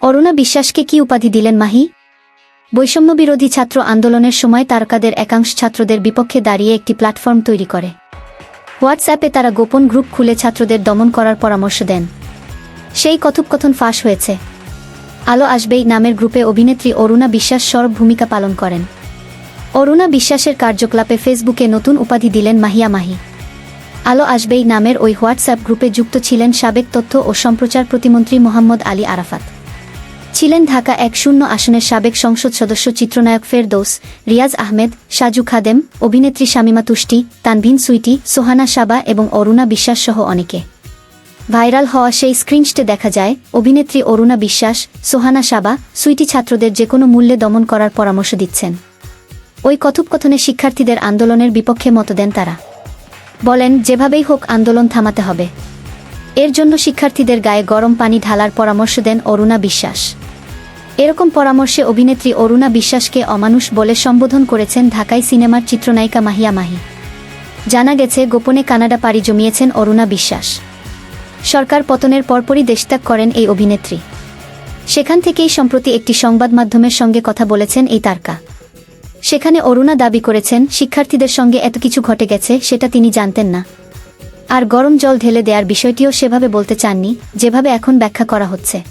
অরুণা বিশ্বাসকে কি উপাধি দিলেন মাহি? বৈষম্য বিরোধী ছাত্র আন্দোলনের সময় তারকাদের একাংশ ছাত্রদের বিপক্ষে দাঁড়িয়ে একটি প্ল্যাটফর্ম তৈরি করে। হোয়াটসঅ্যাপে তারা গোপন গ্রুপ খুলে ছাত্রদের দমন করার পরামর্শ দেন। সেই কথোপকথন ফাঁস হয়েছে। আলো আসবেই নামের গ্রুপে অভিনেত্রী অরুণা বিশ্বাস সরব ভূমিকা পালন করেন। অরুণা বিশ্বাসের কার্যকলাপে ফেসবুকে নতুন উপাধি দিলেন মাহিয়া মাহি। আলো আসবেই নামের ওই হোয়াটসঅ্যাপ গ্রুপে যুক্ত ছিলেন সাবেক তথ্য ও সম্প্রচার প্রতিমন্ত্রী মোহাম্মদ আলী আরাফাত। ছিলেন ঢাকা এক শূন্য আসনের সাবেক সংসদ সদস্য চিত্রনায়ক ফেরদৌস, রিয়াজ আহমেদ, সাজু খাদেম, অভিনেত্রী শামিমা তুষ্টি, তানভিন সুইটি, সোহানা সাবা এবং অরুণা বিশ্বাস সহ অনেকে। ভাইরাল হওয়া সেই স্ক্রিনশটে দেখা যায়, অভিনেত্রী অরুণা বিশ্বাস, সোহানা সাবা, সুইটি ছাত্রদের যে কোনো মূল্যে দমন করার পরামর্শ দিচ্ছেন। ওই কথোপকথনে শিক্ষার্থীদের আন্দোলনের বিপক্ষে মত দেন তারা। বলেন, যেভাবেই হোক, আন্দোলন থামাতে হবে। এর জন্য শিক্ষার্থীদের গায়ে গরম পানি ঢালার পরামর্শ দেন অরুণা বিশ্বাস। এরকম পরামর্শে অভিনেত্রী অরুণা বিশ্বাসকে অমানুষ বলে সম্বোধন করেছেন ঢাকাই সিনেমার চিত্রনায়িকা মাহিয়া মাহি। জানা গেছে, গোপনে কানাডা পাড়ি জমিয়েছেন অরুণা বিশ্বাস। সরকার পতনের পরপরই দেশত্যাগ করেন এই অভিনেত্রী। সেখান থেকেই সম্প্রতি একটি সংবাদ মাধ্যমের সঙ্গে কথা বলেছেন এই তারকা। সেখানে অরুণা দাবি করেছেন, শিক্ষার্থীদের সঙ্গে এত কিছু ঘটে গেছে, সেটা তিনি জানতেন না। আর গরম জল ঢেলে দেওয়ার বিষয়টিও সেভাবে বলতে চাননি, যেভাবে এখন ব্যাখ্যা করা হচ্ছে।